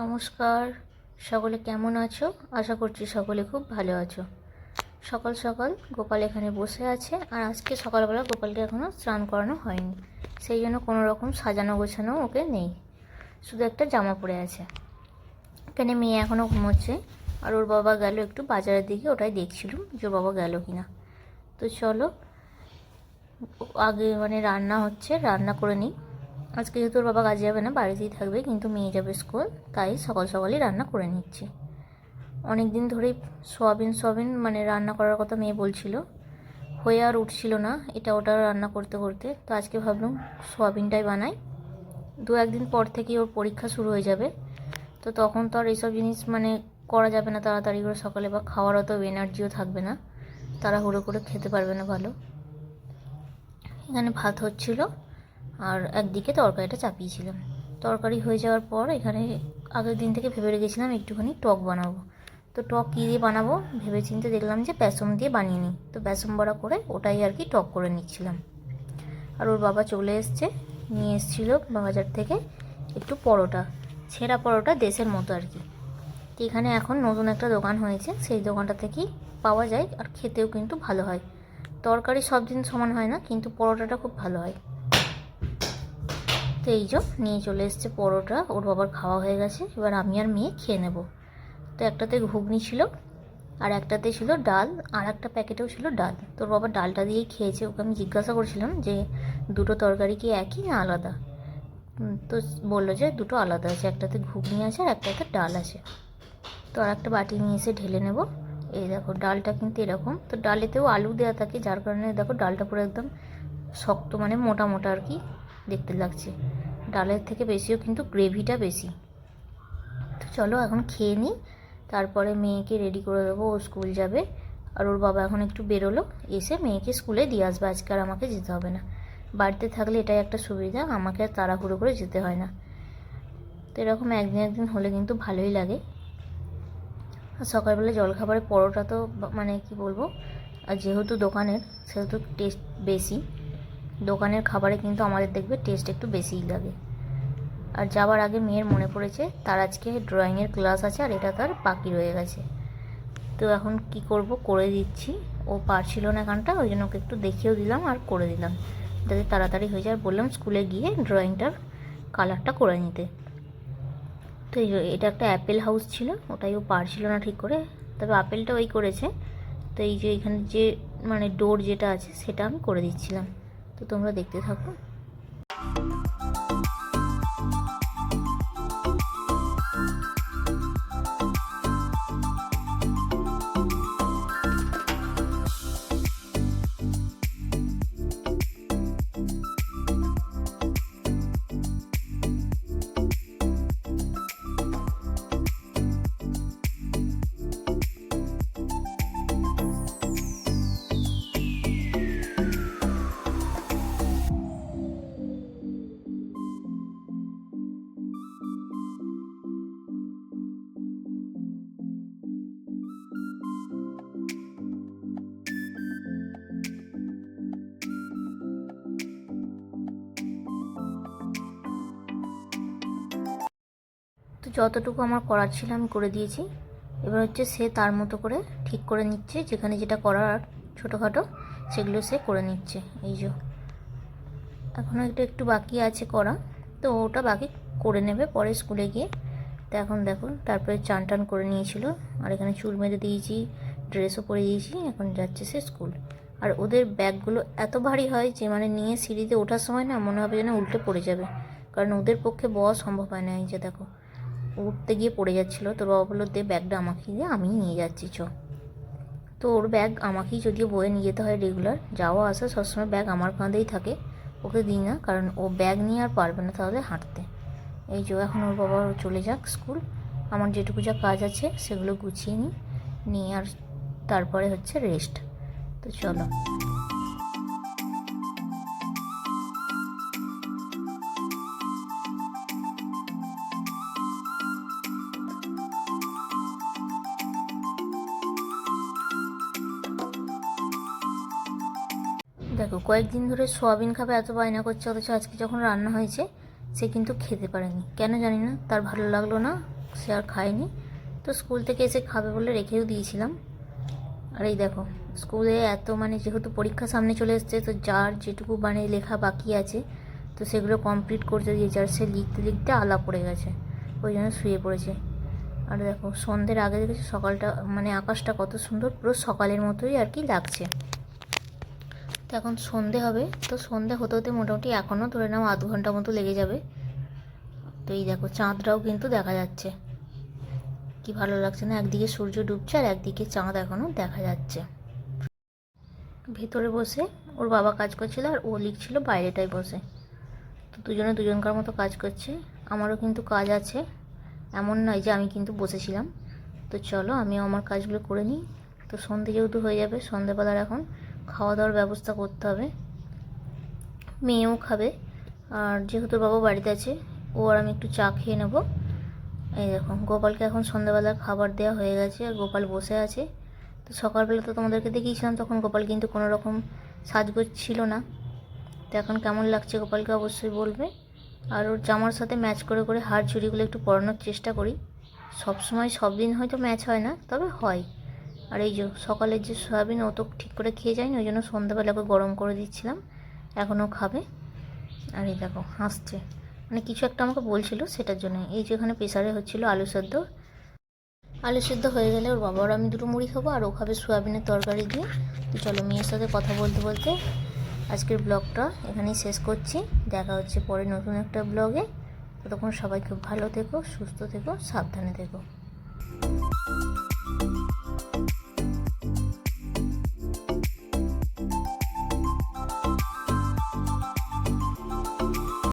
নমস্কার। সকলে কেমন আছো? আশা করছি সকলে খুব ভালো আছো। সকাল সকাল গোপাল এখানে বসে আছে আর আজকে সকালবেলা গোপালকে এখনও স্নান করানো হয়নি। সেই জন্য কোনো রকম সাজানো গোছানো ওকে নেই। শুধু একটা জামা পরে আছে। এখানে মেয়ে এখনও ঘুমোচ্ছে আর ওর বাবা গেল একটু বাজারের দিকে, ওটাই দেখছিলাম যে ওর বাবা গেল কিনা। তো চলো, আগে মানে রান্না হচ্ছে, রান্না করে নিই। আজকে যেহেতু ওর বাবা কাজে যাবে না, বাড়িতেই থাকবে, কিন্তু মেয়ে যাবে স্কুল, তাই সকাল সকালই রান্না করে নিচ্ছি। অনেক দিন ধরেই সোয়াবিন সোয়াবিন মানে রান্না করার কথা মেয়ে বলছিল। হয়ে আর উঠছিল না, এটা ওটা রান্না করতে করতে। তো আজকে ভাবলাম সোয়াবিনটাই বানাই। দু একদিন পর থেকেই ওর পরীক্ষা শুরু হয়ে যাবে। তো তখন তো আর এইসব জিনিস মানে করা যাবে না তাড়াতাড়ি করে সকালে, বা খাওয়ার অত এনার্জিও থাকবে না। তাড়াহুড়ো করে খেতে পারবে না ভালো। এখানে ভাত হচ্ছিল। আর একদিকে তরকারিটা চাপিয়েছিলাম। তরকারি হয়ে যাওয়ার পর এখানে আগের দিন থেকে ভেবে রেখেছিলাম একটুখানি টক বানাবো। তো টক কী দিয়ে বানাবো? ভেবে চিন্তে দেখলাম যে বেসম দিয়ে বানিয়ে নিই। তো বেসম বড়া করে ওটাই আর কি টক করে নিচ্ছিলাম। আর ওর বাবা চলে এসছে, নিয়ে এসেছিল বাজার থেকে একটু পরোটা, ছেঁড়া পরোটা দেশের মতো আর কি। তো এখানে এখন নতুন একটা দোকান হয়েছে, সেই দোকানটা থেকেই পাওয়া যায় আর খেতেও কিন্তু ভালো হয়। তরকারি সব দিন সমান হয় না, কিন্তু পরোটাটা খুব ভালো হয়। তো এই যে, নিয়ে চলে এসছে পরোটা, ওর বাবার খাওয়া হয়ে গেছে, এবার আমি আর মেয়ে খেয়ে নেব। তো একটাতে ঘুগনি ছিল, আর একটাতে ছিল ডাল, আর একটা প্যাকেটেও ছিল ডাল। তোর বাবা ডালটা দিয়েই খেয়েছে, ওকে আমি জিজ্ঞাসা করছিলাম যে, দুটো তরকারি কি একই না আলাদা? তো বলল যে, দুটো আলাদা আছে, একটাতে ঘুগনি আছে আর একটাতে ডাল আছে। তো আর একটা বাটি নিয়ে এসে ঢেলে নেব। এই দেখো, ডালটা কিন্তু এরকম। তো ডালেতেও আলু দেওয়া থাকে, যার কারণে দেখো ডালটা পুরো একদম শক্ত মানে মোটা মোটা আর কি। দেখতে লাগছে। ডালের থেকে বেশিও কিন্তু গ্রেভিটা বেশি। তো চলো এখন খেয়ে নিই। তারপরে মেয়েকে রেডি করে দেবো, ও স্কুল যাবে। আর ওর বাবা এখন একটু বেরোলো, এসে মেয়েকে স্কুলে দিয়ে আসবে। আজকে আর আমাকে যেতে হবে না। বাড়িতে থাকলে এটাই একটা সুবিধা, আমাকে আর তাড়াহুড়ো করে যেতে হয় না। তো এরকম একদিন একদিন হলে কিন্তু ভালোই লাগে। আর সকালবেলা জলখাবারে পরোটা তো মানে কি বলব? আর যেহেতু দোকানের, সেহেতু টেস্ট বেশি। দোকানের খাবারে কিন্তু আমাদের দেখবে টেস্ট একটু বেশিই লাগে। আর যাওয়ার আগে মেয়ের মনে পড়েছে, তার আজকে ড্রয়িংয়ের ক্লাস আছে আর এটা তার বাকি রয়ে গেছে। তো এখন কি করব, করে দিচ্ছি। ও পারছিল না এখানটা ওই জন্য ওকে একটু দেখিয়েও দিলাম আর করে দিলাম। যাতে তাড়াতাড়ি হয়ে যায় বললাম স্কুলে গিয়ে ড্রয়িংটার কালারটা করে নিতে। তো এটা একটা অ্যাপেল হাউস ছিল, ওটাই ও পারছিল না ঠিক করে। তবে আপেলটা ওই করেছে। তো এই যে এখানে যে মানে ডোর যেটা আছে, সেটা আমি করে দিচ্ছিলাম। তো তোমরা দেখতে থাকো। যতটুকু আমার করার ছিল আমি করে দিয়েছি। এবার হচ্ছে সে তার মতো করে ঠিক করে নিচ্ছে, যেখানে যেটা করার ছোটোখাটো, সেগুলো সে করে নিচ্ছে। এই যে, এখনও একটু একটু বাকি আছে করা, তো ওটা বাকি করে নেবে পরে স্কুলে গিয়ে। তো এখন দেখো, তারপরে চান টান করে নিয়েছিল, আর এখানে চুল বেঁধে দিয়েছি, ড্রেসও পরে দিয়েছি, এখন যাচ্ছে সে স্কুল। আর ওদের ব্যাগগুলো এত ভারী হয় যে মানে নিয়ে সিঁড়িতে ওঠার সময় না মনে হবে যেন উল্টে পড়ে যাবে। কারণ ওদের পক্ষে বওয়া সম্ভব হয় না, এই যে দেখো। উঠতে গিয়ে পড়ে যাচ্ছিল। তোর বাবা বলল, দে ব্যাগটা আমাকে দিয়ে আমি নিয়ে যাচ্ছি, চ। তো ওর ব্যাগ আমাকেই যদিও বয়ে নিয়ে যেতে হয় রেগুলার যাওয়া আসা সবসময় ব্যাগ আমার কাঁধেই থাকে, ওকে দিই না, কারণ ও ব্যাগ নিয়ে আর পারবে না তাহলে হাঁটতে। এই যে এখন ওর বাবা চলে যাক স্কুল, আমার যেটুকু যা কাজ আছে সেগুলো গুছিয়ে নিই, নিয়ে আর তারপরে হচ্ছে রেস্ট তো চলো। দেখো, কয়েকদিন ধরে সোয়াবিন খাবে, এত বায়না করছে, অথচ আজকে যখন রান্না হয়েছে, সে কিন্তু খেতে পারেনি। কেন জানি না, তার ভালো লাগল না, সে আর খায়নি। তো স্কুল থেকে এসে খাবে বলে রেখেও দিয়েছিলাম। আর এই দেখো, স্কুলে এত মানে যেহেতু পরীক্ষা সামনে চলে এসছে, তো যার যেটুকু মানে লেখা বাকি আছে, তো সেগুলো কমপ্লিট করতে দিয়েছে আর সে লিখতে লিখতে আলা পড়ে গেছে, ওই জন্য শুয়ে পড়েছে। আর দেখো, সন্ধ্যের আগে দেখেছি সকালটা মানে আকাশটা কত সুন্দর, পুরো সকালের মতোই আর কি লাগছে। তো এখন সন্ধে হবে। তো সন্ধে হতে হতে মোটামুটি এখনও ধরে নাও আধ ঘণ্টা মতো লেগে যাবে। তো এই দেখো চাঁদটাও কিন্তু দেখা যাচ্ছে। কি ভালো লাগছে না? একদিকে সূর্য ডুবছে আর একদিকে চাঁদ এখনও দেখা যাচ্ছে। ভেতরে বসে ওর বাবা কাজ করছিল আর ও লিখছিল বাইরেটায় বসে। তো দুজনে দুজনকার মতো কাজ করছে। আমারও কিন্তু কাজ আছে। এমন নয় যে আমি কিন্তু বসেছিলাম। তো চলো আমিও আমার কাজগুলো করে নিই। তো সন্ধে যেহেতু হয়ে যাবে সন্ধেবেলার এখন। খাওয়া দাওয়ার ব্যবস্থা করতে হবে। মেয়েও খাবে। আর যেহেতু বাবা বাড়িতে আছে, ও আর আমি একটু চা খেয়ে নেব। এই দেখো, গোপালকে এখন সন্ধ্যাবেলা খাবার দেওয়া হয়ে গেছে আর গোপাল বসে আছে। তো সকালবেলা তো তোমাদেরকে দেখিয়েছিলাম, তখন গোপাল কিন্তু কোনো রকম সাজগোজ ছিল না। তো এখন কেমন লাগছে গোপালকে অবশ্যই বলবে। আর ওর জামার সাথে ম্যাচ করে করে হার চুড়িগুলো একটু পরানোর চেষ্টা করি। সব সময় সব দিন হয়তো ম্যাচ হয় না, তবে হয়। আর এই যে সকালের যে সয়াবিন ও তো ঠিক করে খেয়ে যায়নি, ওই জন্য সন্ধ্যাবেলা ওকে গরম করে দিচ্ছিলাম। এখনও খাবে। আর এই দেখো, হাসছে। মানে কিছু একটা আমাকে বলছিল সেটার জন্য। এই যে এখানে প্রেসারে হচ্ছিল আলু সেদ্ধ। আলু সেদ্ধ হয়ে গেলে ওর বাবা আর আমি দুটো মুড়ি খাব, আর ও খাবে সোয়াবিনের তরকারি দিয়ে। তো চলো মেয়ের সাথে কথা বলতে বলতে আজকের ব্লগটা এখানেই শেষ করছি। দেখা হচ্ছে পরে নতুন একটা ব্লগে। ততক্ষণ সবাই খুব ভালো থেকো, সুস্থ থেকো, সাবধানে থেকো। Bye.